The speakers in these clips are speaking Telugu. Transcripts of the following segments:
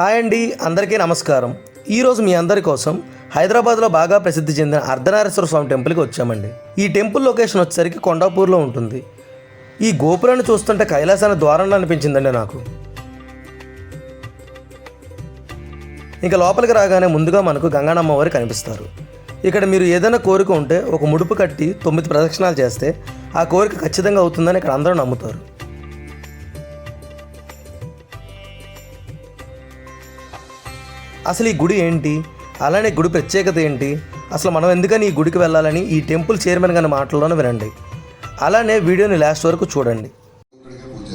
హాయ్ అండి అందరికీ నమస్కారం. ఈరోజు మీ అందరి కోసం హైదరాబాద్లో బాగా ప్రసిద్ధి చెందిన అర్ధనారేశ్వర స్వామి టెంపుల్కి వచ్చామండి. ఈ టెంపుల్ లొకేషన్ వచ్చేసరికి కొండాపూర్లో ఉంటుంది. ఈ గోపురాన్ని చూస్తుంటే కైలాసాన ద్వారంలో అనిపించిందండి నాకు. ఇంకా లోపలికి రాగానే ముందుగా మనకు గంగానమ్మ వారు కనిపిస్తారు. ఇక్కడ మీరు ఏదైనా కోరిక ఉంటే ఒక ముడుపు కట్టి తొమ్మిది ప్రదక్షిణాలు చేస్తే ఆ కోరిక ఖచ్చితంగా అవుతుందని ఇక్కడ అందరూ నమ్ముతారు. అసలు ఈ గుడి ఏంటి? అలానే గుడి ప్రత్యేకత ఏంటి? అసలు మనం ఎందుకని ఈ గుడికి వెళ్ళాలని ఈ టెంపుల్ చైర్మన్ గారి మాటల్లోనే వినండి. అలానే వీడియోని లాస్ట్ వరకు చూడండి. పూజ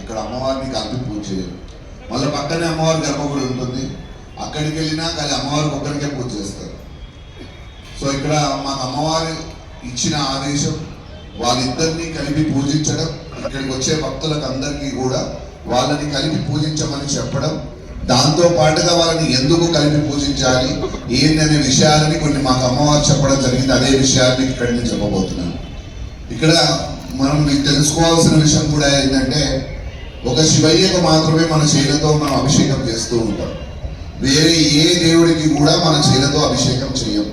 అక్కడ అమ్మవారిని కలిపి పూజ చేయరు మళ్ళీ పక్కనే అమ్మవారి గర్భగుడి ఉంటుంది. అక్కడికి వెళ్ళినా కానీ అమ్మవారికి ఒక్కరికే పూజ చేస్తారు. సో ఇక్కడ మాకు అమ్మవారి ఇచ్చిన ఆదేశం వాళ్ళిద్దరినీ కలిపి పూజించడం ఇక్కడికి వచ్చే భక్తులకు అందరికీ కూడా వాళ్ళని కలిపి పూజించమని చెప్పడం దాంతో పాటుగా వాళ్ళని ఎందుకు కలిపి పూజించాలి? ఏందనే విషయాలని కొన్ని మాకు అమ్మవారు చెప్పడం జరిగింది. అదే విషయాన్ని ఇక్కడ నేను చెప్పబోతున్నాను. ఇక్కడ మనం తెలుసుకోవాల్సిన విషయం కూడా ఏంటంటే ఒక శివయ్యకు మాత్రమే మన చేతులతో మనం అభిషేకం చేస్తూ ఉంటాం. వేరే ఏ దేవుడికి కూడా మన చేతులతో అభిషేకం చేయం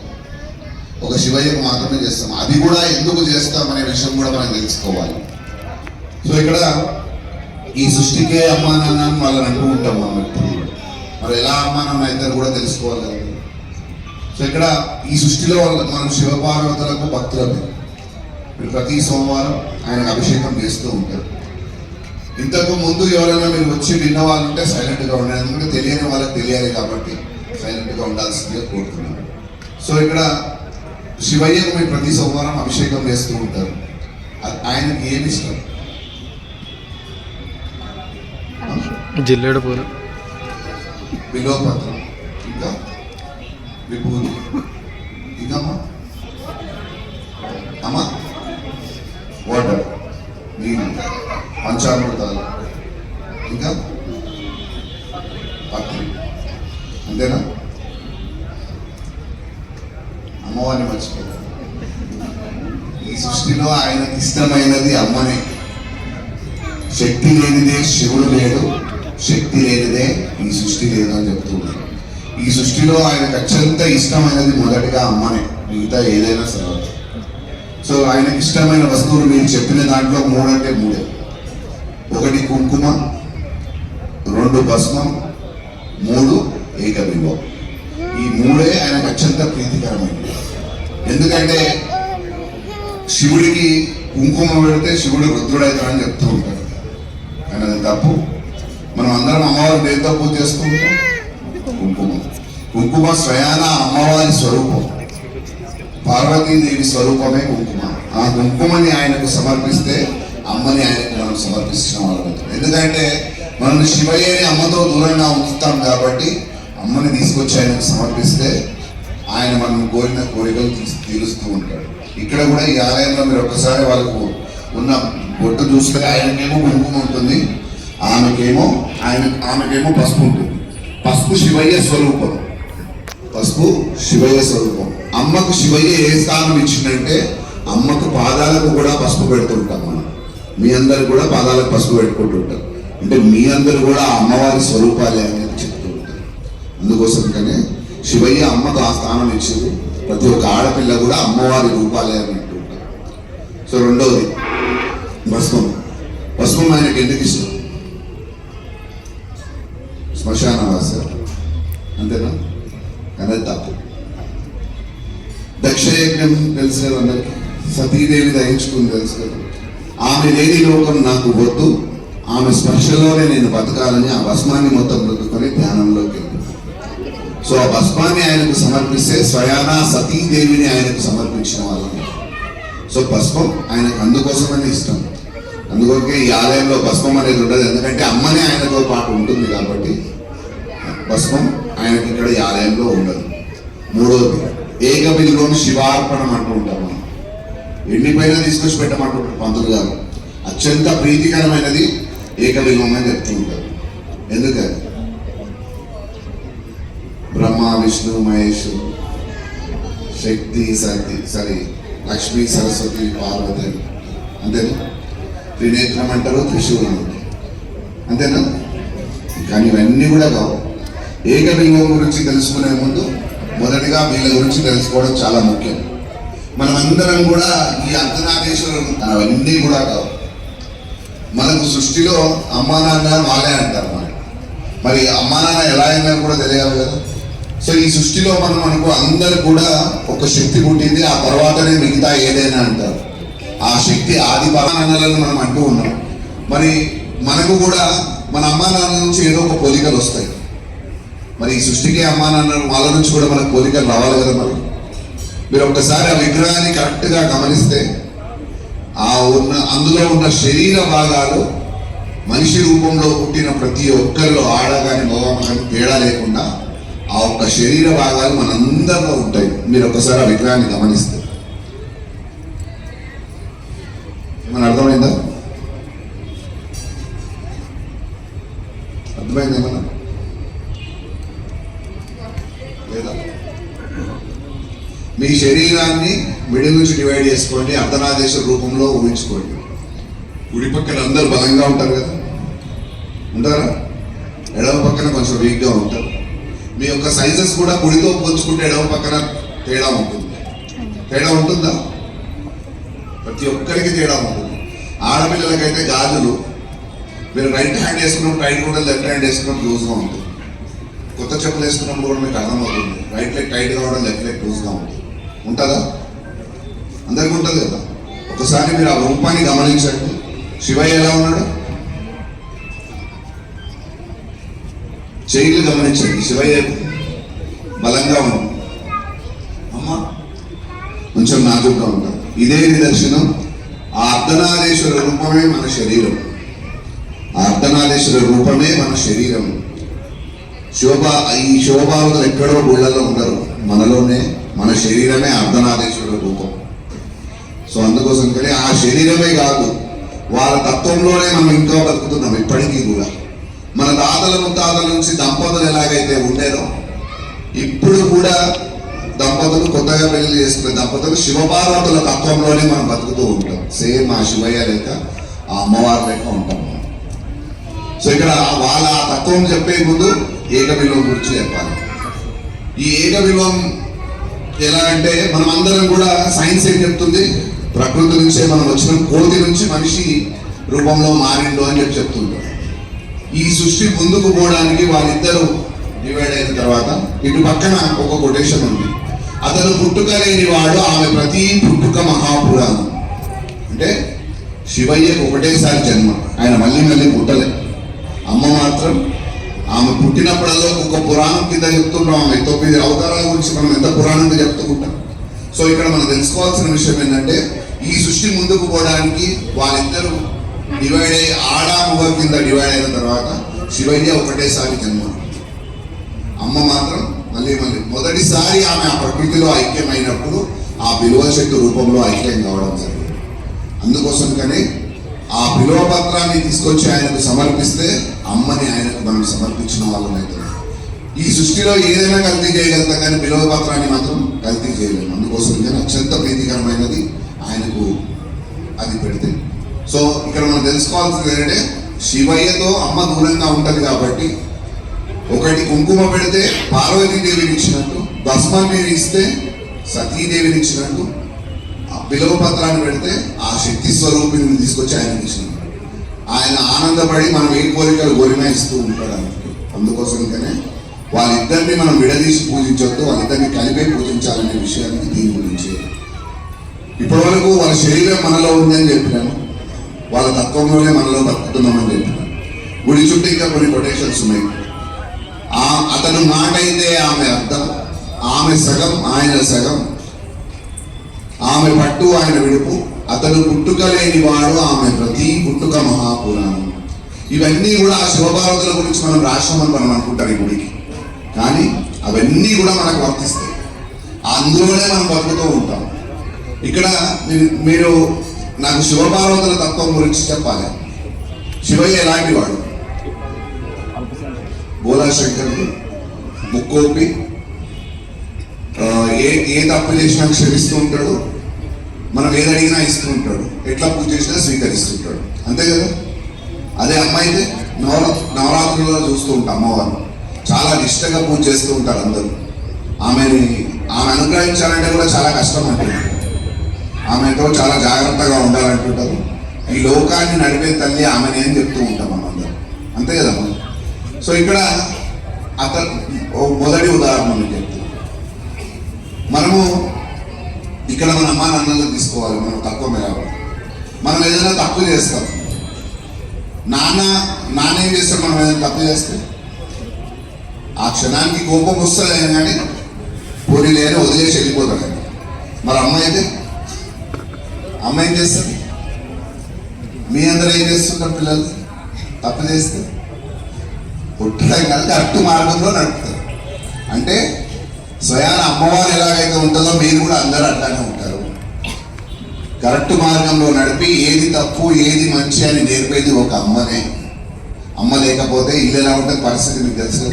ఒక శివయ్యకు మాత్రమే చేస్తాం. అది కూడా ఎందుకు చేస్తాం అనే విషయం కూడా మనం తెలుసుకోవాలి. సో ఇక్కడ ఈ సృష్టికే అమ్మా నాన్న వాళ్ళని అంటూ ఉంటాం మనం ఎప్పుడు మరి ఎలా అమ్మా నాన్న అవుతారు కూడా తెలుసుకోవాలి. సో ఇక్కడ ఈ సృష్టిలో మనం శివపార్వతులకు భక్తులమే. మీరు ప్రతి సోమవారం ఆయనకు అభిషేకం చేస్తూ ఉంటారు. ఇంతకు ముందు ఎవరైనా మీరు వచ్చి విన్న వాళ్ళు ఉంటే సైలెంట్గా ఉండాలి ఎందుకంటే తెలియని వాళ్ళకి తెలియాలి కాబట్టి సైలెంట్గా ఉండాల్సిందిగా కోరుతున్నాను. సో ఇక్కడ శివయ్యకు మీరు ప్రతి సోమవారం అభిషేకం చేస్తూ ఉంటారు. ఆయనకి ఏమి ఇష్టం? జిల్లేడు పూలు. విలోపత్రం ఇంకా? విభూతి. ఇంకా అమ్మా? వాటర్. నీళ్ళు. పంచామృతాలు. ఇంకా? పత్రి అంతేనా? అమ్మవారిని మర్చిపోతారు ఈ సృష్టిలో ఆయనకి ఇష్టమైనది అమ్మనే. శక్తి లేనిదే శివుడు లేడు. శక్తి లేనిదే ఈ సృష్టి లేదు అని చెప్తున్నారు ఈ సృష్టిలో ఆయనకు అత్యంత ఇష్టమైనది మొదటిగా అమ్మనే మిగతా ఏదైనా సరే సో ఆయనకి ఇష్టమైన వస్తువులు మీరు చెప్పిన దాంట్లో మూడంటే మూడే. ఒకటి కుంకుమ రెండు భస్మం మూడు ఏకబింబం. ఈ మూడే ఆయనకు అత్యంత ప్రీతికరమైనవి. ఎందుకంటే శివుడికి కుంకుమ పెడితే శివుడు రుద్రుడైతాడని చెప్తూ ఉంటాడు. కానీ అది తప్పు. మనం అందరం అమ్మవారు దేంతో పూజ చేసుకుంటాం? కుంకుమ. కుంకుమ స్వయాన అమ్మవారి స్వరూపం. పార్వతీదేవి స్వరూపమే కుంకుమ. ఆ కుంకుమని ఆయనకు సమర్పిస్తే అమ్మని ఆయనకు మనం సమర్పిస్తున్న వాళ్ళం. ఎందుకంటే మనం శివయ్యని అమ్మతో దూరంగా ఉంచుతాం కాబట్టి అమ్మని తీసుకొచ్చి ఆయనకు సమర్పిస్తే ఆయన మనం కోరిన కోరికలు తీరుస్తూ ఉంటాడు. ఇక్కడ కూడా ఈ ఆలయంలో మీరు ఒక్కసారి వాళ్ళకు ఉన్న బొట్టు చూస్తే ఆయనకేమో కుంకుమ ఉంటుంది. ఆమెకేమో ఆయన ఆమెకేమో పసుపు ఉంటుంది. పసుపు శివయ్య స్వరూపం. పసుపు శివయ్య స్వరూపం. అమ్మకు శివయ్య ఏ స్థానం ఇచ్చిందంటే అమ్మకు పాదాలకు కూడా పసుపు పెడుతుంటాం మనం. మీ అందరు కూడా పాదాలకు పసుపు పెట్టుకుంటుంటారు. అంటే మీ అందరు కూడా అమ్మవారి స్వరూపాలే అనేది చెప్తూ ఉంటారు అందుకోసం కానీ శివయ్య అమ్మకు ఆ స్థానం ఇచ్చింది. ప్రతి ఒక్క ఆడపిల్ల కూడా అమ్మవారి రూపాలే అని అంటుంటారు సో రెండవది భస్మం. భస్మం ఆయనకి ఎందుకు ఇష్టం? శ్మశానవాస అంతేనా? కానీ తప్పు. దక్షయజ్ఞం తెలుసు కదా అందరికి సతీదేవి దహించుకుంది తెలుసు కదా. ఆమె లేని లోకం నాకు వద్దు. ఆమె స్పర్శలోనే నేను బతకాలని ఆ భస్మాన్ని మొత్తం బ్రతుకొని ధ్యానంలోకి సో ఆ భస్మాన్ని ఆయనకు సమర్పిస్తే స్వయాన సతీదేవిని ఆయనకు సమర్పించిన వాళ్ళని సో భస్మం ఆయనకు అందుకోసమని ఇష్టం. అందుకొరకే ఈ ఆలయంలో భస్మం అనేది ఉండదు. ఎందుకంటే అమ్మనే ఆయనతో పాటు ఉంటుంది కాబట్టి భస్మం ఆయనకి ఇక్కడ ఈ ఆలయంలో ఉండదు. మూడోది ఏకబిల్లోని శివార్పణం అంటూ ఉంటాం మనం. ఎండిపైన తీసుకొచ్చి పెట్టమంటుంటారు పంతులు గారు. అత్యంత ప్రీతికరమైనది ఏకబిల్వం అని చెప్తూ ఉంటారు ఎందుకని? బ్రహ్మ విష్ణు మహేష్ శక్తి శక్తి సరే లక్ష్మి సరస్వతి పార్వతి అంతేనా? త్రినేత్రం అంటారు త్రిశూలం అంటారు. అంతేనా? కానీ ఇవన్నీ కూడా కావు. ఏకబిల్వం గురించి తెలుసుకునే ముందు మొదటిగా వీళ్ళ గురించి తెలుసుకోవడం చాలా ముఖ్యం. మనమందరం కూడా ఈ అర్ధనాదేశ్వరులు. అవన్నీ కూడా కావు. మనకు సృష్టిలో అమ్మా నాన్న వాళ్ళే అంటారు మరి. మరి అమ్మా నాన్న ఎలా అయినా కూడా తెలియాలి కదా. సో ఈ సృష్టిలో మనం అనుకో అందరు కూడా ఒక శక్తి పుట్టింది ఆ తర్వాతనే మిగతా ఏదైనా అంటారు. ఆ శక్తి ఆది నాన్నలను మనం అంటూ ఉన్నాం. మరి మనకు కూడా మన అమ్మా నాన్న నుంచి ఏదో ఒక పోలికలు వస్తాయి. మరి ఈ సృష్టికి అమ్మా నాన్న వాళ్ళ నుంచి కూడా మనకు కోరికలు రావాలి కదా మరి. మీరు ఒక్కసారి ఆ విగ్రహాన్ని కరెక్ట్గా గమనిస్తే ఆ ఉన్న అందులో ఉన్న శరీర భాగాలు మనిషి రూపంలో పుట్టిన ప్రతి ఒక్కరిలో ఆడ కానీ కానీ తేడా లేకుండా ఆ ఒక్క శరీర భాగాలు మనందరిలో ఉంటాయి. మీరు ఒక్కసారి ఆ విగ్రహాన్ని గమనిస్తే. ఏమైనా అర్థమైందా? అర్థమైంది ఏమన్నా? లేదా? మీ శరీరాన్ని మిడిల్ నుంచి డివైడ్ చేసుకోండి అర్ధనాదేశ రూపంలో ఊహించుకోండి. కుడి పక్కన అందరు బలంగా ఉంటారు కదా? ఉంటారా? ఎడవ పక్కన కొంచెం వీక్గా ఉంటారు. మీ యొక్క సైజెస్ కూడా కుడితో పోల్చుకుంటే ఎడవ పక్కన తేడా ఉంటుంది. తేడా ఉంటుందా? ప్రతి ఒక్కరికి తేడా ఉంటుంది. ఆడపిల్లలకైతే గాజులు మీరు రైట్ హ్యాండ్ వేసుకున్నప్పుడు టైట్ కూడా లెఫ్ట్ హ్యాండ్ వేసుకున్నప్పుడు లూజ్గా ఉంటుంది. కొత్త చెప్పులు వేసుకున్నప్పుడు కూడా మీకు అర్థమవుతుంది. రైట్ లెగ్ టైట్ కావడం లెఫ్ట్ లెగ్ లూజ్గా ఉంటుంది. ఉంటుందా? అందరికీ ఉంటుంది కదా? ఒకసారి మీరు ఆ రూపాన్ని గమనించండి. శివయ్య ఎలా ఉన్నాడు? చేయిలు గమనించండి. శివయ్య బలంగా ఉన్నాడు. అమ్మ కొంచెం నాజుగ్గా ఉంటాడు. ఇదే నిదర్శనం. ఆ అర్ధనాదేశ్వర రూపమే మన శరీరం. ఆ అర్ధనాదేశ్వర రూపమే మన శరీరం. శోభ ఈ శోభావతలు ఎక్కడో గుళ్ళలో ఉండరు. మనలోనే మన శరీరమే అర్ధనాదేశ్వరుడు రూపం. సో అందుకోసం కానీ ఆ శరీరమే కాదు వాళ్ళ తత్వంలోనే మనం ఇంకా బతుకుతున్నాం ఇప్పటికీ కూడా. మన తాతల ముత్తాతల నుంచి దంపతులు ఎలాగైతే ఉండేనో ఇప్పుడు కూడా దంపతులు కొత్తగా పెళ్ళి చేసుకునే దంపతులు శివపార్వతుల తత్వంలోనే మనం బతుకుతూ ఉంటాం. సేమ్ ఆ శివయ్య లేక ఆ అమ్మవారి లేక ఉంటాం సో ఇక్కడ వాళ్ళ ఆ తత్వం చెప్పే ముందు ఏకవిలువం గురించి చెప్పాలి. ఈ ఏకవిలువం ఎలా అంటే మనం అందరం కూడా సైన్స్ ఏం చెప్తుంది? ప్రకృతి నుంచే మనం వచ్చిన కోతి నుంచి మనిషి రూపంలో మారిండు అని చెప్పి చెప్తుంటారు ఈ సృష్టి ముందుకు పోవడానికి వాళ్ళిద్దరూ డివైడ్ అయిన తర్వాత ఇటు పక్కన ఒక కొటేషన్ ఉంది. అతను పుట్టుక లేని వాడు ఆమె ప్రతి పుట్టుక మహాపురాణం. అంటే శివయ్యకు ఒకటేసారి జన్మ. ఆయన మళ్ళీ మళ్ళీ పుట్టలే. అమ్మ మాత్రం ఆమె పుట్టినప్పుడల్లా ఒక పురాణం కింద చెప్తుంటాం ఆమె. తొమ్మిది అవతారాల గురించి మనం ఎంత పురాణంగా చెప్తుంటాం? సో ఇక్కడ మనం తెలుసుకోవాల్సిన విషయం ఏంటంటే ఈ సృష్టి ముందుకు పోవడానికి వాళ్ళిద్దరూ డివైడ్ అయ్యి ఆడ మగ కింద డివైడ్ అయిన తర్వాత శివయ్య ఒకటేసారి జన్మ అమ్మ మాత్రం మళ్ళీ మళ్ళీ మొదటిసారి ఆమె ఆ ప్రకృతిలో ఐక్యమైనప్పుడు ఆ విలువ శక్తి రూపంలో ఐక్యం కావడం జరిగింది. అందుకోసం కానీ ఆ విలువ పత్రాన్ని తీసుకొచ్చి ఆయనకు సమర్పిస్తే అమ్మని ఆయనకు మనం సమర్పించిన వాళ్ళం అవుతుంది ఈ సృష్టిలో ఏదైనా కల్తీ చేయగలుగుతాం కానీ విలువ పత్రాన్ని మాత్రం కల్తీ చేయలేము అందుకోసం కానీ అత్యంత ప్రీతికరమైనది ఆయనకు అది పెడితే. సో ఇక్కడ మనం తెలుసుకోవాల్సింది ఏంటంటే శివయ్యతో అమ్మ దూరంగా ఉంటుంది కాబట్టి ఒకటి కుంకుమ పెడితే పార్వతీదేవిని ఇచ్చినట్టు భస్మాన్ని ఇస్తే సతీదేవిని ఇచ్చినట్టు ఆ పిలువ పత్రాన్ని పెడితే ఆ శక్తి స్వరూపిని తీసుకొచ్చి ఆయన ఇచ్చినాడు ఆయన ఆనందపడి మనం ఏ కోరికలు కోరినా ఇస్తూ ఉంటాడు అందుకు అందుకోసంగానే వాళ్ళిద్దరిని మనం విడదీసి పూజించొద్దు వాళ్ళిద్దరిని కలిపే పూజించాలనే విషయానికి దీని గురించి. ఇప్పటి వరకు వాళ్ళ శరీరం మనలో ఉందని చెప్పినాను వాళ్ళ తత్వంలోనే మనలో బతుకుతున్నామని చెప్పినాను గుడి చుట్టూ ఇంకా కొన్ని కొటేషన్స్ ఉన్నాయి. ఆ అతను మాట అయితే ఆమె అర్థం ఆమె సగం ఆయన సగం ఆమె పట్టు ఆయన విడుపు. అతను పుట్టుక లేని వాడు ఆమె ప్రతి పుట్టుక మహాపురాణం. ఇవన్నీ కూడా ఆ శివపార్వతుల గురించి మనం రాష్ట్రం మనం అనుకుంటాం ఈ గుడికి. కానీ అవన్నీ కూడా మనకు వర్తిస్తాయి. అందులోనే మనం బతుకుతూ ఉంటాం. ఇక్కడ మీరు- మీరు నాకు శివపార్వతుల తత్వం గురించి చెప్పాలి. శివయ్య ఎలాంటి వాడు బోలాశంకరుడు ముక్కోపి ఏ ఏ తప్పు చేసినా క్షమిస్తూ ఉంటాడు. మనం ఏది అడిగినా ఇస్తూ ఉంటాడు ఎట్లా పూజ చేసినా స్వీకరిస్తుంటాడు. అంతే కదా? అదే అమ్మాయి అయితే నవర నవరాత్రులలో చూస్తూ ఉంటాం అమ్మవారు. చాలా నిష్టగా పూజ చేస్తూ ఉంటారు అందరూ. ఆమెని ఆమె అనుగ్రహించాలంటే కూడా చాలా కష్టం అంటుంది. ఆమెతో చాలా జాగ్రత్తగా ఉండాలంటుంటారు. ఈ లోకాన్ని నడిపే తల్లి ఆమెని అని చెప్తూ ఉంటాం మనందరం అంతే కదా మనం? సో ఇక్కడ అతను మొదటి ఉదాహరణ చెప్తాను మనము ఇక్కడ మన అమ్మా నాన్నలను తీసుకోవాలి మనం తక్కువ మేరాలి మనం ఏదైనా తప్పు చేస్తాం. నాన్న నాన్న ఏం చేస్తాం మనం ఏదైనా తప్పు చేస్తే? ఆ క్షణానికి కోపం వస్తుంది కానీ పోనీ లేని వదిలేసి వెళ్ళిపోతాడు. మరి అమ్మ అయితే? అమ్మ ఏం చేస్తుంది? మీ అందరూ ఏం చేస్తుంటారు పిల్లలు? తప్పు చేస్తే? పుట్టడం కాదు కరెక్ట్ మార్గంలో నడుపుతారు అంటే స్వయాన అమ్మవారు ఎలాగైతే ఉంటుందో మీరు కూడా అందరూ అట్లానే ఉంటారు. కరెక్ట్ మార్గంలో నడిపి ఏది తప్పు ఏది మంచి అని నేర్పేది ఒక అమ్మనే. అమ్మ లేకపోతే ఇల్లు ఎలా ఉంటుంది పరిస్థితి మీకు తెలుసు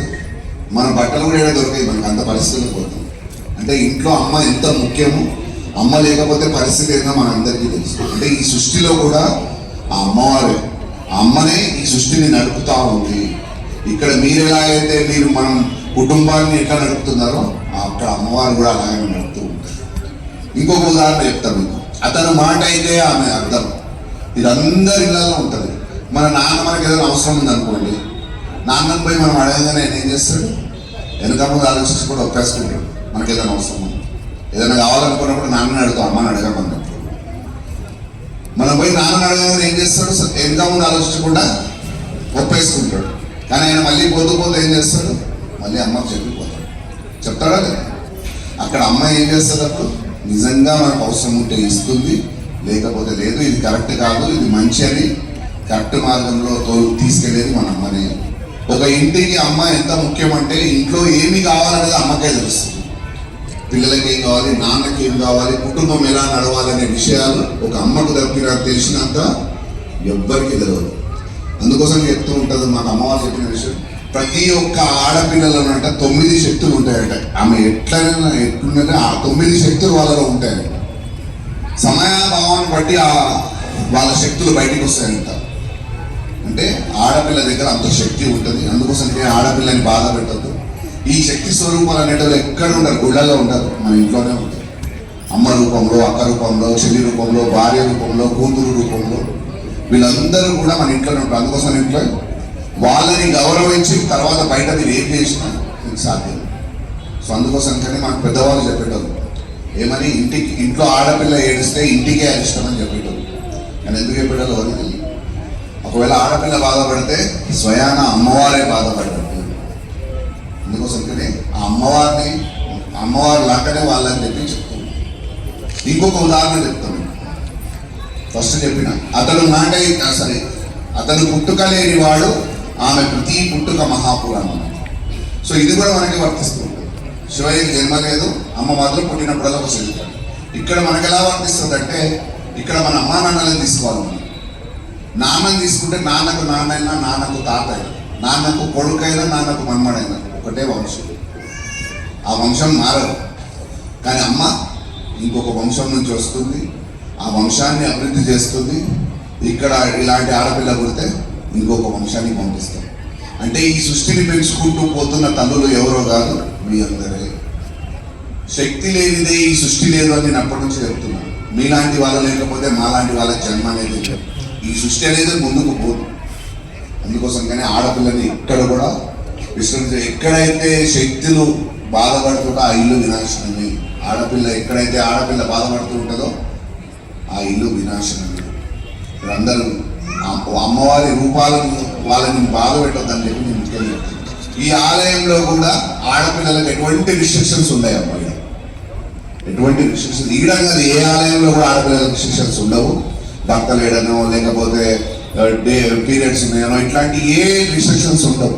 మన బట్టలు కూడా ఏడా దొరికాయి మనకు అంత పరిస్థితులు పోతుంది అంటే ఇంట్లో అమ్మ ఎంత ముఖ్యము అమ్మ లేకపోతే పరిస్థితి ఏందో మన అందరికీ తెలుసు. అంటే ఈ సృష్టిలో కూడా ఆ అమ్మవారు. అమ్మనే ఈ సృష్టిని నడుపుతూ ఉంది. ఇక్కడ మీరు ఎలాగైతే మీరు మనం కుటుంబాన్ని ఎట్లా నడుపుతున్నారో అక్కడ అమ్మవారు కూడా అలాగే నడుపుతూ ఉంటారు. ఇంకొక ఉదాహరణ చెప్తాను మీకు. అతను మాట అయితే ఆమె అర్థం. ఇది అందరి ఇళ్ళల్లో ఉంటుంది. మన నాన్న మనకి ఏదైనా అవసరం ఉందనుకోండి నాన్నని పోయి మనం అడగగానే ఆయన ఏం చేస్తాడు? వెనక ముందు ఆలోచించి కూడా ఒప్పేసుకుంటాడు. మనకి ఏదైనా అవసరం ఉంది ఏదైనా కావాలనుకున్నప్పుడు నాన్నని అడుగుతాం అమ్మని అడగమన్నప్పుడు మనం పోయి నాన్నని అడగగానే ఏం చేస్తాడు? వెనక ముందు ఆలోచించకుండా ఒప్పేసుకుంటాడు. కానీ ఆయన మళ్ళీ పోతూ పోతూ ఏం చేస్తాడు? మళ్ళీ అమ్మ చెప్పిపోతాడు. చెప్తాడా లేదా? అక్కడ అమ్మాయి ఏం చేస్తుంది అప్పుడు? నిజంగా మనకు అవసరం ఉంటే ఇస్తుంది లేకపోతే లేదు ఇది కరెక్ట్ కాదు ఇది మంచి అని కరెక్ట్ మార్గంలో తో తీసుకెళ్ళేది మన అమ్మనే. ఒక ఇంటికి అమ్మ ఎంత ముఖ్యమంటే ఇంట్లో ఏమి కావాలనేది అమ్మకే తెలుస్తుంది. పిల్లలకి ఏం కావాలి నాన్నకి ఏం కావాలి కుటుంబం ఎలా నడవాలనే విషయాలు ఒక అమ్మకు తప్పిన తెలిసినంత ఎవ్వరికి తెలియదు అందుకోసం చెప్తూ ఉంటుంది మాకు అమ్మవారు చెప్పిన విషయం. ప్రతి ఒక్క ఆడపిల్లలోనంట తొమ్మిది శక్తులు ఉంటాయట. ఆమె ఎట్లైనా ఎట్లుందంటే ఆ తొమ్మిది శక్తులు వాళ్ళలో ఉంటాయి సమయాభావాన్ని బట్టి ఆ వాళ్ళ శక్తులు బయటికి వస్తాయంట. అంటే ఆడపిల్ల దగ్గర అంత శక్తి ఉంటుంది. అందుకోసం ఆడపిల్లని బాధ పెట్టద్దు. ఈ శక్తి స్వరూపాలు అనేటప్పుడు ఎక్కడ ఉండరు గుళ్ళల్లో ఉండరు మన ఇంట్లోనే ఉంటారు. అమ్మ రూపంలో అక్క రూపంలో చెల్లి రూపంలో భార్య రూపంలో కూతురు రూపంలో వీళ్ళందరూ కూడా మన ఇంట్లోనే ఉంటారు. అందుకోసం ఇంట్లో వాళ్ళని గౌరవించి తర్వాత బయట మీరు ఏం చేసినా మీకు సాధ్యం. సో అందుకోసం కానీ మాకు పెద్దవాళ్ళు చెప్పేటోళ్ళు. ఏమని ఇంటికి ఇంట్లో ఆడపిల్ల ఏడిస్తే ఇంటికే అరిష్టం అని చెప్పేటోళ్ళు. కానీ ఎందుకు చెప్పేటోళ్ళు ఎవరికి ఒకవేళ ఆడపిల్ల బాధపడితే స్వయాన అమ్మవారే బాధపడ్డట్టు అందుకోసం కానీ ఆ అమ్మవారిని అమ్మవారి లాగానే వాళ్ళని చెప్పి చెప్తాను ఇంకొక ఉదాహరణ చెప్తాను. ఫస్ట్ చెప్పిన అతడు మాట సరే అతను పుట్టుక లేని వాడు ఆమె ప్రతి పుట్టుక మహాపురాణం సో ఇది కూడా మనకి వర్తిస్తుంది. శివయ్యకి జన్మ లేదు అమ్మ మాత్రం పుట్టినప్పుడల్లా ఒక ఇక్కడ మనకు ఎలా వర్తిస్తుంది అంటే ఇక్కడ మన అమ్మా నాన్నలను తీసుకోవాలి మనం. నాన్నని తీసుకుంటే నాన్నకు నాన్నైనా నాన్నకు తాత నాన్నకు కొడుకైనా నాన్నకు మన్మడైనా ఒకటే వంశం. ఆ వంశం మారదు. కానీ అమ్మ ఇంకొక వంశం నుంచి వస్తుంది ఆ వంశాన్ని అభివృద్ధి చేస్తుంది. ఇక్కడ ఇలాంటి ఆడపిల్ల పుడితే ఇంకొక వంశాన్ని పంపిస్తాం. అంటే ఈ సృష్టిని పెంచుకుంటూ పోతున్న తల్లులు ఎవరో కాదు? మీ అందరే. శక్తి లేనిదే ఈ సృష్టి లేదు అని నేను అప్పటి నుంచి చెప్తున్నాను మీలాంటి వాళ్ళు లేకపోతే మాలాంటి వాళ్ళ జన్మ అనేది లేదు. ఈ సృష్టి అనేది ముందుకు పోదు. అందుకోసం కానీ ఆడపిల్లని ఎక్కడ కూడా విశ్రమించ ఎక్కడైతే శక్తులు బాధపడుతుంటో ఆ ఇల్లు వినాశనమే. ఆడపిల్ల ఎక్కడైతే ఆడపిల్ల బాధపడుతూ ఉంటుందో ఆ ఇల్లు వినాశనమే. అందరూ అమ్మవారి రూపాలను వాళ్ళని బాధ పెట్టొద్దని చెప్పి నేను ఇంట్లో చెప్తాను ఈ ఆలయంలో కూడా ఆడపిల్లలకు ఎటువంటి రిస్ట్రిక్షన్స్ ఉన్నాయి అమ్మాయి ఎటువంటి రిస్ట్రిక్షన్స్ ఈడంగా ఏ ఆలయంలో కూడా ఆడపిల్లలకు రిస్ట్రిక్షన్స్ ఉండవు. భర్త లేడనో లేకపోతే డే పీరియడ్స్ ఉన్నాయనో ఇట్లాంటి ఏ రిస్ట్రిక్షన్స్ ఉండవు.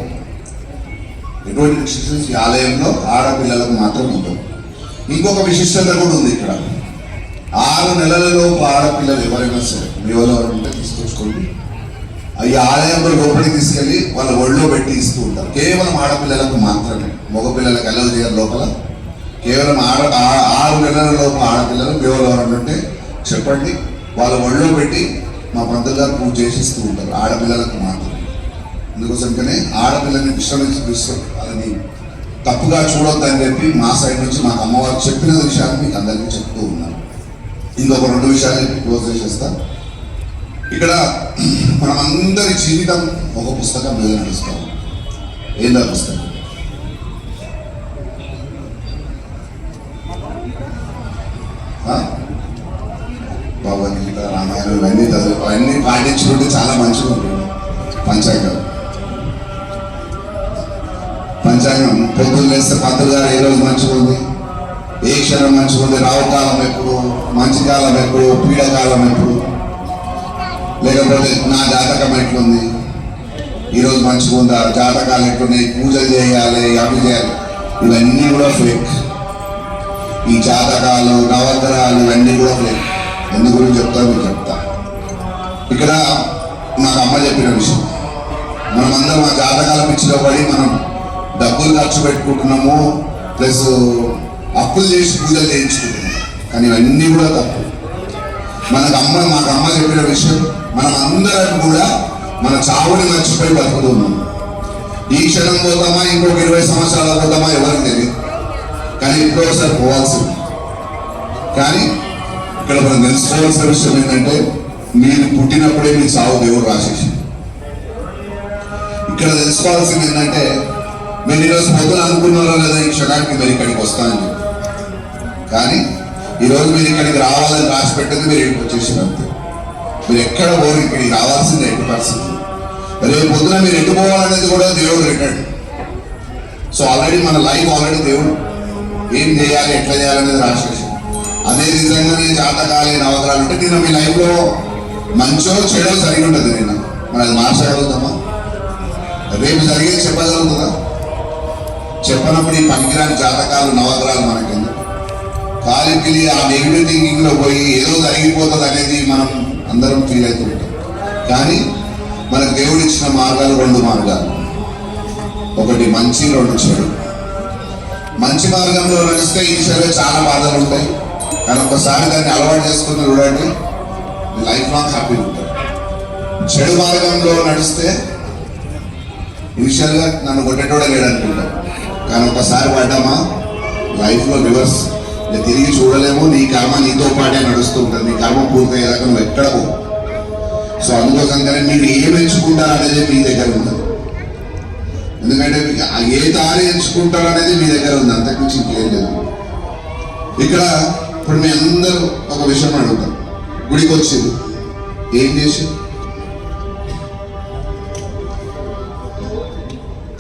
ఎటువంటి రిస్ట్రిక్షన్స్ ఈ ఆలయంలో ఆడపిల్లలకు మాత్రం ఉండవు. ఇంకొక విశిష్టత కూడా ఉంది ఇక్కడ. ఆరు నెలలలోపు ఆడపిల్లలు ఎవరైనా సరే మీ వాళ్ళు ఎవరు ఉంటే తీసుకొచ్చుకోండి. అవి ఆలయంలో లోపలికి తీసుకెళ్ళి వాళ్ళ ఒళ్ళో పెట్టి ఇస్తూ ఉంటారు. కేవలం ఆడపిల్లలకు మాత్రమే. మగపిల్లలకు అలవ్ చేయరు లోపల? కేవలం ఆడ ఆ- ఆరు నెలల లోపు ఆడపిల్లలు కేవలం ఎవరైనా ఉంటే చెప్పండి. వాళ్ళ ఒళ్ళో పెట్టి మా పంతులు గారు పూజ చేసిస్తూ ఉంటారు. ఆడపిల్లలకు మాత్రమే. అందుకోసంకనే ఆడపిల్లని విశ్రమించి డిస్టర్బ్ అది తప్పుగా చూడొద్దని చెప్పి మా సైడ్ నుంచి మాకు అమ్మవారు చెప్పిన విషయాన్ని మీకు అందరికీ చెప్తూ ఉన్నాను ఇంకొక రెండు విషయాలు క్లోజ్ చేసేస్తా. ఇక్కడ మనం అందరి జీవితం ఒక పుస్తకం మీద నడుస్తాం ఏందా పుస్తకం? భగవద్గీత రామాయణం ఇవన్నీ చదువు అవన్నీ పాటించుకుంటే చాలా మంచిగా ఉంటుంది. పంచాంగం. పంచాంగం పొద్దున్న లేస్తే పంతులు గారు ఏ రోజు మంచిగా ఉంది? ఏ క్షణం మంచిగా ఉంది రావు ఎప్పుడు మంచి కాలం ఎప్పుడు పీడకాలం ఎప్పుడు? లేకపోతే నా జాతకం ఎట్లుంది? ఈరోజు మంచిగా ఉందా జాతకాలు ఎట్లున్నాయి? పూజలు చేయాలి అవి చేయాలి. ఇవన్నీ కూడా ఫేక్ ఈ జాతకాలు నవగ్రహాలు ఇవన్నీ కూడా ఫేక్ ఎందు గురించి చెప్తా మీకు చెప్తా. ఇక్కడ నాకు అమ్మ చెప్పిన విషయం. మనమందరం ఆ జాతకాల పిచ్చిలో పడి మనం డబ్బులు ఖర్చు పెట్టుకుంటున్నాము ప్లస్ అప్పులు చేసి పూజలు చేయించుకుంటున్నాం కానీ ఇవన్నీ కూడా తప్పు. మనకు అమ్మ మాకు అమ్మ చెప్పిన విషయం మనం అందరం కూడా మన చావుని మర్చిపోయి బతుకుతున్నాం. ఈ క్షణం పోతామా ఇంకొక ఇరవై సంవత్సరాల పోతామా ఎవరికి తెలియదు. కానీ ఇప్పుడు ఒకసారి పోవాల్సింది. కానీ ఇక్కడ మనం తెలుసుకోవాల్సిన విషయం ఏంటంటే మీరు పుట్టినప్పుడే మీ చావు దేవుడు రాసేసి. ఇక్కడ తెలుసుకోవాల్సింది ఏంటంటే మీరు ఈరోజు పొద్దున అనుకున్నారో లేదా ఈ క్షణానికి మీరు ఇక్కడికి వస్తానని చెప్పి. కానీ ఈరోజు మీరు ఇక్కడికి రావాలని రాసి పెట్టింది మీరు ఇంటికి వచ్చేసారు అంతే. మీరు ఎక్కడ పోరు ఇక్కడికి రావాల్సిందే ఎట్టి పరిస్థితి రేపు పొద్దున మీరు ఎటు పోవాలనేది కూడా దేవుడు రిటర్న్. సో ఆల్రెడీ మన లైఫ్ ఆల్రెడీ దేవుడు. ఏం చేయాలి ఎట్లా చేయాలనేది రాసేసి అదే నిజంగా నేను జాతకాలే నవగ్రహాలు ఉంటే నేను మీ లైఫ్లో మంచో చెడో జరిగి ఉంటుంది నేను. మరి అది మార్చగలుగుతామా? రేపు జరిగేది చెప్పగలుగుతుందా చెప్పనప్పుడు ఈ పనికిరాని జాతకాలు నవగ్రహాలు మనకి కాలిపిలి ఆ నెగిటివ్ థింకింగ్లో పోయి ఏదో జరిగిపోతుంది అనేది మనం అందరం ఫీల్ అవుతుంటాం కానీ మనకు దేవుడు ఇచ్చిన మార్గాలు రెండు మార్గాలు. ఒకటి మంచి రెండు చెడు. మంచి మార్గంలో నడిస్తే ఈ చెడు చాలా బాధలు ఉంటాయి. కానీ ఒకసారి దాన్ని అలవాటు చేసుకుని చూడండి లైఫ్ లాంగ్ హ్యాపీ ఉంటారు చెడు మార్గంలో నడిస్తే ఇనిషియల్గా నన్ను కొట్టేటోడే లేడనుకుంటాను కానీ ఒకసారి పడ్డామా? లైఫ్లో రివర్స్ తిరిగి చూడలేము. నీ కర్మ నీతో పాటే నడుస్తూ ఉంటుంది. నీ కర్మ పూర్తయ్యేదాకా నువ్వు ఎక్కడ పో సో అందుకోసంగానే మీరు ఏం ఎంచుకుంటారు అనేది మీ దగ్గర ఉంది ఎందుకంటే మీకు ఏ దారి ఎంచుకుంటారు అనేది మీ దగ్గర ఉంది అంతకుమించి ఇంకేం లేదు. ఇక్కడ ఇప్పుడు మీ అందరూ ఒక విషయం అడుగుతాం గుడికి వచ్చింది. ఏం చేసి?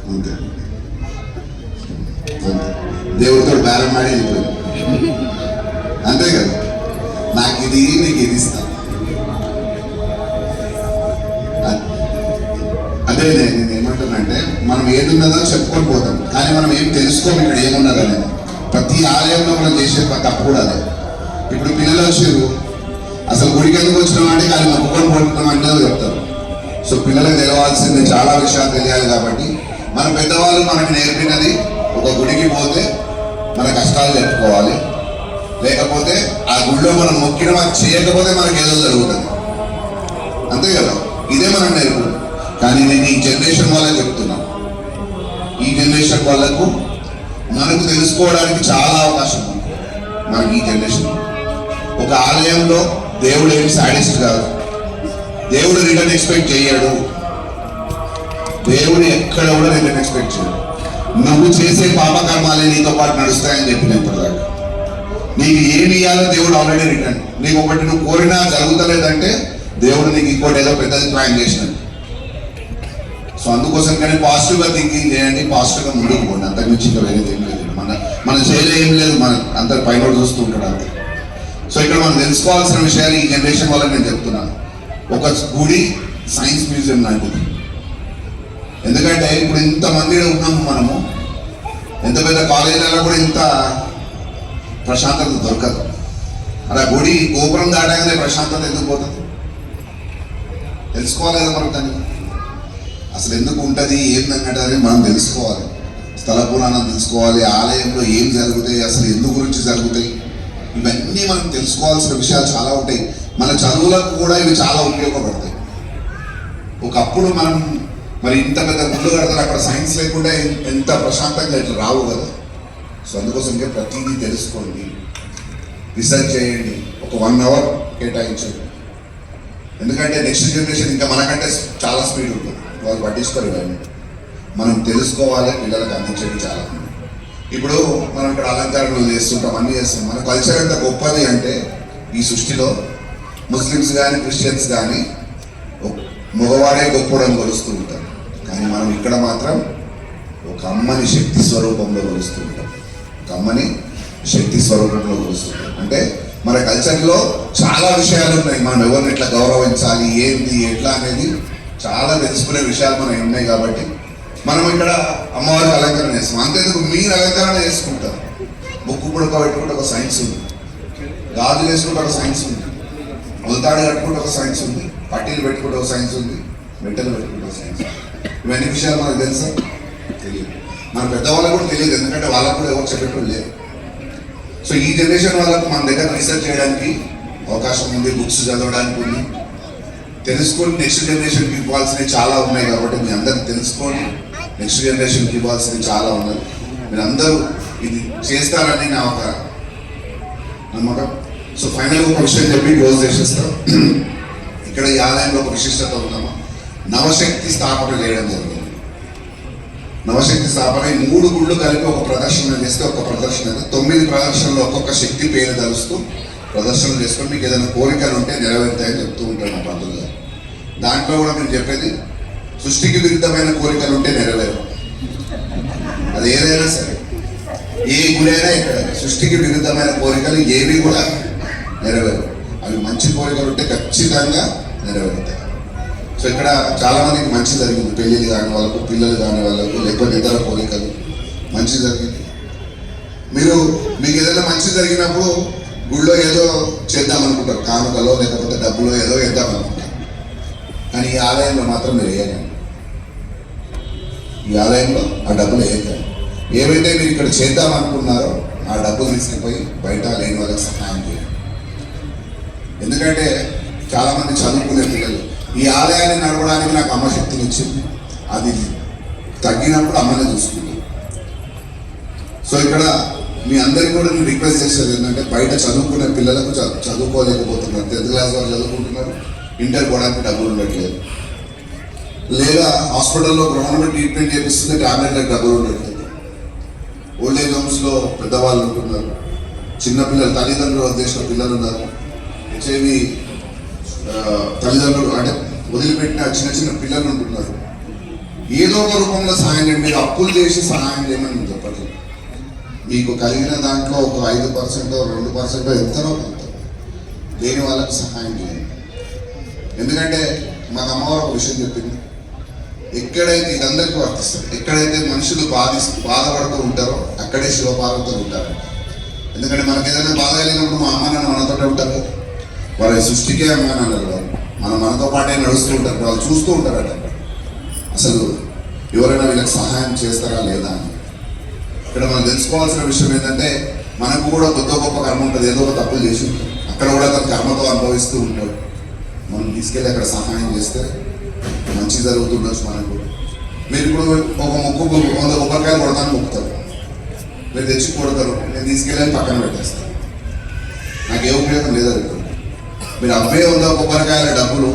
అంతే. అంతే. దేవుడితో బేరం ఆడి వెళ్ళిపోయింది. అంతే కదా నాకు ఇది నీకు ఇది ఇస్తా అ- అదే నేను ఏమంటానంటే మనం ఏది ఉన్నదో చెప్పుకొని పోతాం. కానీ మనం ఏం తెలుసుకోము ఇక్కడ ఏమున్నది అనేది ప్రతి ఆలయంలో మనం చేసే తప్పు కూడా అదే. ఇప్పుడు పిల్లలు వచ్చారు అసలు గుడికి ఎందుకు వచ్చినాం అంటే కానీ మొక్కుకొని పోతున్నాం చెప్తారు. సో పిల్లలకు తెలవాల్సింది చాలా విషయాలు తెలియాలి కాబట్టి మన పెద్దవాళ్ళు మనకు నేర్పినది ఒక గుడికి పోతే మన కష్టాలు చెప్పుకోవాలి. లేకపోతే ఆ గుళ్ళో మనం మొక్కిన చేయకపోతే మనకి ఏదో జరుగుతుంది. అంతే కదా? ఇదే మనం నేర్పు. కానీ నేను ఈ జనరేషన్ వాళ్ళే చెప్తున్నా. ఈ జనరేషన్ వాళ్ళకు మనకు తెలుసుకోవడానికి చాలా అవకాశం ఉంది. మనకి ఈ జనరేషన్ ఒక ఆలయంలో దేవుడు ఏమి సాడిస్ట్ కాదు. దేవుడు రిటర్న్ ఎక్స్పెక్ట్ చేయడు. దేవుడు ఎక్కడ కూడా రిటర్న్ ఎక్స్పెక్ట్ చేయడు. నువ్వు చేసే పాపకర్మాలే నీతో పాటు నడుస్తాయని చెప్పిన ఇప్పుడు నీకు ఏమి ఇవ్వాలో దేవుడు ఆల్రెడీ రిటర్న్ నీకు ఒకటి నువ్వు కోరినా జరుగుతలేదంటే దేవుడు నీకు ఇంకోటి ఏదో పెద్దది ప్లాన్ చేసినాడు. సో అందుకోసం కానీ పాజిటివ్గా థింకింగ్ చేయండి పాజిటివ్గా ముందుకు పోండి. అంతకు మించి ఇంకా వేరేది ఏం లేదు. మన మన చేయలే ఏం లేదు మన అందరు పైన చూస్తూ ఉంటాడు అంతే. సో ఇక్కడ మనం తెలుసుకోవాల్సిన విషయాలు ఈ జనరేషన్ వల్ల నేను చెప్తున్నాను. ఒక గుడి సైన్స్ మ్యూజియం లాంటిది. ఎందుకంటే ఇప్పుడు ఇంతమంది ఉన్నాము మనము. ఎంత పెద్ద కాలేజీలలో కూడా ఇంత ప్రశాంతత దొరకదు. అలా గుడి గోపురం దాటగానే ప్రశాంతత ఎందుకు పోతుంది? తెలుసుకోవాలి కదా మనం దాన్ని. అసలు ఎందుకు ఉంటుంది ఏందన్నట్టు అని మనం తెలుసుకోవాలి. స్థల పురాణం తెలుసుకోవాలి ఆలయంలో ఏం జరుగుతాయి అసలు ఎందు గురించి జరుగుతాయి? ఇవన్నీ మనం తెలుసుకోవాల్సిన విషయాలు చాలా ఉంటాయి. మన చదువులకు కూడా ఇవి చాలా ఉపయోగపడతాయి. ఒకప్పుడు మనం మరి ఇంత పెద్ద గుళ్ళు కడతారు అక్కడ సైన్స్ లేకుండా ఎంత ప్రశాంతంగా ఇట్లా రావు కదా. సో అందుకోసంగా ప్రతిదీ తెలుసుకోండి. రీసెర్చ్ చేయండి. ఒక వన్ అవర్ కేటాయించండి. ఎందుకంటే నెక్స్ట్ జనరేషన్ ఇంకా మనకంటే చాలా స్పీడ్ ఉంటుంది. వాళ్ళు పట్టించుకోరు ఇవన్నీ. మనం తెలుసుకోవాలి పిల్లలకు అందించడం చాలా ఇప్పుడు మనం ఇక్కడ అలంకరణలు చేస్తుంటాం అన్నీ చేస్తాం మన కల్చర్ ఎంత గొప్పది అంటే ఈ సృష్టిలో ముస్లిమ్స్ కానీ క్రిస్టియన్స్ కానీ మగవాడే గొప్పడని కొలుస్తూ ఉంటారు. కానీ మనం ఇక్కడ మాత్రం ఒక అమ్మని శక్తి స్వరూపంలో కొలుస్తూ కమ్మని శక్తి స్వరూపంలో చూస్తుంది. అంటే మన కల్చర్లో చాలా విషయాలు ఉన్నాయి. మనం ఎవరిని ఎట్లా గౌరవించాలి ఏంటి ఎట్లా అనేది చాలా తెలుసుకునే విషయాలు మనకి ఉన్నాయి కాబట్టి మనం ఇక్కడ అమ్మవారికి అలంకరణ చేస్తాం. అంతేందుకు మీరు అలంకరణ చేసుకుంటారు. ముక్కు పుడక పెట్టుకుంటే ఒక సైన్స్ ఉంది. గాజులు వేసుకుంటే ఒక సైన్స్ ఉంది. ముల్తాడు కట్టుకుంటే ఒక సైన్స్ ఉంది. పట్టీలు పెట్టుకుంటే ఒక సైన్స్ ఉంది. మెట్టలు పెట్టుకుంటే ఒక సైన్స్ ఇవన్నీ విషయాలు మనకు తెలుసా? తెలియదు. మన పెద్దవాళ్ళకు కూడా తెలియదు ఎందుకంటే వాళ్ళకు కూడా ఎవరు చెప్పేటప్పుడు లేదు సో ఈ జనరేషన్ వాళ్ళకు మన దగ్గర రీసెర్చ్ చేయడానికి అవకాశం ఉంది బుక్స్ చదవడానికి ఉంది. తెలుసుకొని నెక్స్ట్ జనరేషన్కి ఇవ్వాల్సినవి చాలా ఉన్నాయి కాబట్టి మీ అందరికి తెలుసుకొని నెక్స్ట్ జనరేషన్కి ఇవ్వాల్సినవి చాలా ఉన్నాయి. మీరు అందరూ ఇది చేస్తారని నా ఒక నమ్మకం. సో ఫైనల్ ఒక విషయం చెప్పి క్లోజ్ చేసేస్తాం. ఇక్కడ ఈ ఆలయంలో ఒక విశిష్టత ఉందమ్మా. నవశక్తి స్థాపన చేయడం జరిగింది. నవశక్తి స్థాపన ఈ మూడు గుళ్ళు కలిపి ఒక ప్రదర్శన చేస్తే ఒక ప్రదర్శన అయితే తొమ్మిది ప్రదర్శనలు ఒక్కొక్క శక్తి పేరు తలుస్తూ ప్రదర్శనలు చేసుకొని మీకు ఏదైనా కోరికలు ఉంటే నెరవేరుతాయని చెప్తూ ఉంటాను మా పంతులు గారు. దాంట్లో కూడా నేను చెప్పేది సృష్టికి విరుద్ధమైన కోరికలు ఉంటే నెరవేరు. అది ఏదైనా సరే. ఏ గురైనా ఇక్కడ సృష్టికి విరుద్ధమైన కోరికలు ఏవి కూడా నెరవేరు. అవి మంచి కోరికలు ఉంటే ఖచ్చితంగా నెరవేరుతాయి. సో ఇక్కడ చాలా మందికి మంచి జరిగింది. పెళ్ళిళ్ళు కాని వాళ్ళకు పిల్లలు కాని వాళ్ళకు లేకపోతే ఇతర కోరికలు. మంచి జరిగింది. మీరు మీకు ఏదైనా మంచి జరిగినప్పుడు గుళ్ళో ఏదో చేద్దాం అనుకుంటారు. కానుకలో లేకపోతే డబ్బులో ఏదో వేద్దాం అనుకుంటారు. కానీ ఈ ఆలయంలో మాత్రం మీరు వేయకండి. ఈ ఆలయంలో ఆ డబ్బులు వేయకండి. ఏవైతే మీరు ఇక్కడ చేద్దాం అనుకున్నారో ఆ డబ్బులు తీసుకుపోయి బయట లేని వాళ్ళకి సహాయం చేయండి. ఎందుకంటే చాలామంది చదువుకునే పిల్లలు ఈ ఆలయాన్ని నడవడానికి నాకు అమ్మ శక్తిని ఇచ్చింది. అది తగ్గినప్పుడు అమ్మనే చూసుకుంది. సో ఇక్కడ మీ అందరికీ కూడా నేను రిక్వెస్ట్ చేసేది ఏంటంటే బయట చదువుకునే పిల్లలకు చదువుకోలేకపోతున్నారు. టెన్త్ క్లాస్ వాళ్ళు చదువుకుంటున్నారు. ఇంటర్ పోవడానికి డబ్బులు ఉండట్లేదు. లేదా హాస్పిటల్లో గవర్నమెంట్ ట్రీట్మెంట్ చేపిస్తుంది టాబ్లెట్లకు డబ్బులు ఉండట్లేదు. ఓల్డ్ ఏజ్ హోమ్స్లో పెద్దవాళ్ళు ఉంటున్నారు. చిన్నపిల్లలు తల్లిదండ్రులు వదిలేసిన పిల్లలు ఉన్నారు. హెచ్ఐవి తల్లిదండ్రులు అంటే వదిలిపెట్టిన చిన్న చిన్న పిల్లలు ఉంటున్నారు. ఏదో ఒక రూపంలో సహాయం చేయండి మీరు అప్పులు చేసి సహాయం చేయమని నేను చెప్పట్లేదు. మీకు కలిగిన దాంట్లో ఒక ఐదు పర్సెంట్ రెండు పర్సెంట్ ఎంతనో కొంత. లేని వాళ్ళకి సహాయం చేయండి. ఎందుకంటే మన అమ్మవారు ఒక విషయం చెప్పింది. ఎక్కడైతే ఇదందరికీ అందరికీ వర్తిస్తుంది ఎక్కడైతే మనుషులు బాధిస్తూ బాధపడుతూ ఉంటారో అక్కడే శివపార్వతులు ఉంటారు. ఎందుకంటే మనకి ఏదైనా బాధ కలిగినప్పుడు మా అమ్మ నాన్న మనతోటే ఉంటారు కదా. వాళ్ళ సృష్టికే అమ్మ వాళ్ళు మనం మనతో పాటే నడుస్తూ ఉంటారు వాళ్ళు చూస్తూ ఉంటారట అసలు ఎవరైనా వీళ్ళకి సహాయం చేస్తారా లేదా అని. ఇక్కడ మనం తెలుసుకోవాల్సిన విషయం ఏంటంటే మనకు కూడా కొత్త గొప్ప కర్మ ఉంటుంది. ఏదో ఒక తప్పులు చేసి అక్కడ కూడా తన కర్మతో అనుభవిస్తూ ఉంటాడు. మనం తీసుకెళ్ళి అక్కడ సహాయం చేస్తే మంచి జరుగుతుండొచ్చు మనకు. కూడా. మీరు ఇప్పుడు ఒక ముక్కు వంద కొబ్బరికాయలు కొడతాను మొక్కుతారు. మీరు తెచ్చి కొడతారు. నేను తీసుకెళ్ళి పక్కన పెట్టేస్తాను. నాకు ఏ ఉపయోగం లేదు అది. మీరు అమ్మే వంద కొబ్బరికాయల డబ్బులు?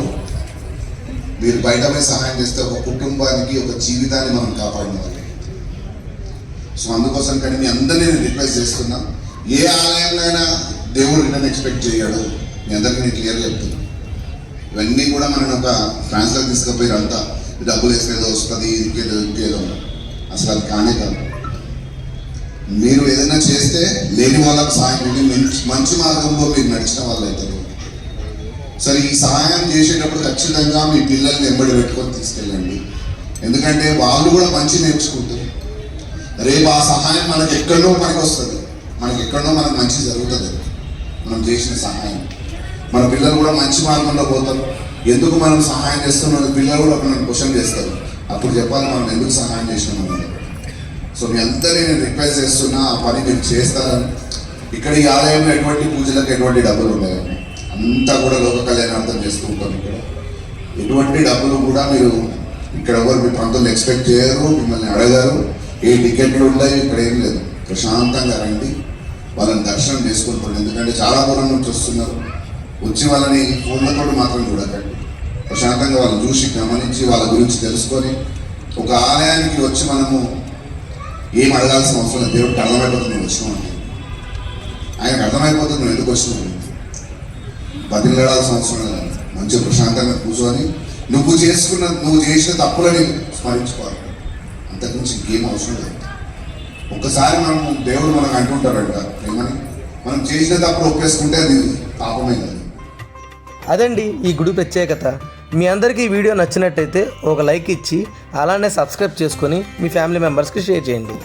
మీరు బయట పోయి సహాయం చేస్తే ఒక కుటుంబానికి ఒక జీవితాన్ని మనం కాపాడిన సో అందుకోసం కానీ మీ అందరినీ నేను రిక్వెస్ట్ చేస్తున్నా ఏ ఆలయంలో దేవుడు రిటర్న్ ఎక్స్పెక్ట్ చేయడు. మీ అందరికీ నేను క్లియర్ చెప్తున్నా. ఇవన్నీ కూడా మనం ఒక ఫ్రాన్స్లో తీసుకుపోయి అంతా డబ్బులు వేస్తే వస్తుంది ఇంకేదో ఇంకేదో అసలు అది కానే కాదు. మీరు ఏదైనా చేస్తే లేని వాళ్ళకి సహాయం మంచి మార్గంలో మీరు నడిచిన వాళ్ళు అవుతారు సరే ఈ సహాయం చేసేటప్పుడు ఖచ్చితంగా మీ పిల్లల్ని వెంబడి పెట్టుకొని తీసుకెళ్ళండి. ఎందుకంటే వాళ్ళు కూడా మంచి నేర్చుకుంటారు. రేపు ఆ సహాయం మనకి ఎక్కడో పనికి వస్తుంది. మనకి ఎక్కడో మనకు మంచి జరుగుతుంది. మనం చేసిన సహాయం. మన పిల్లలు కూడా మంచి మార్గంలో పోతారు. ఎందుకు మనం సహాయం చేస్తున్నాం? పిల్లలు కూడా మనం క్వశ్చన్ చేస్తారు. అప్పుడు చెప్పాలి మనం ఎందుకు సహాయం చేసినాం సో మీ అందరినీ నేను రిక్వెస్ట్ చేస్తున్నా ఆ పని మీరు చేస్తారని. ఇక్కడ ఈ ఆలయంలో ఎటువంటి పూజలకు ఎటువంటి డబ్బులు ఉండవు. అంతా కూడా లోక కళ్యాణార్థం చేస్తూ ఉంటాం ఇక్కడ. ఎటువంటి డబ్బులు కూడా మీరు ఇక్కడ ఎవరు మీ పంతులు ఎక్స్పెక్ట్ చేయరు మిమ్మల్ని అడగారు. ఏ టికెట్లు ఉన్నాయి ఇక్కడ ఏం లేదు. ప్రశాంతంగా రండి. వాళ్ళని దర్శనం చేసుకుంటారు ఎందుకంటే చాలా దూరం నుంచి వస్తున్నారు. వచ్చి వాళ్ళని ఫోన్లతో మాత్రం చూడకండి. ప్రశాంతంగా వాళ్ళని చూసి గమనించి వాళ్ళ గురించి తెలుసుకొని ఒక ఆలయానికి వచ్చి మనము ఏం అడగాల్సిన అవసరం లేదు. దేవుడికి అర్థమైపోతుంది నువ్వు వచ్చినావు ఆయనకు అర్థమైపోతుంది నువ్వు ఎందుకు వచ్చినావు? బతిలాడాల్సిన అవసరం లేదు. మంచిగా ప్రశాంతంగా కూర్చొని నువ్వు చేసుకున్న నువ్వు చేసిన తప్పులని స్మరించుకోవాలి. అంతకుమించి ఇంకేం అవసరం లేదు. ఒక్కసారి మనం దేవుడు మనకు అంటుంటారంట ఏమని? మనం చేసిన తప్పులు ఒప్పేసుకుంటే అది పాపమే కదా. అదండి ఈ గుడి ప్రత్యేకత. మీ అందరికీ ఈ వీడియో నచ్చినట్టయితే ఒక లైక్ ఇచ్చి అలానే సబ్స్క్రైబ్ చేసుకొని మీ ఫ్యామిలీ మెంబర్స్కి షేర్ చేయండి.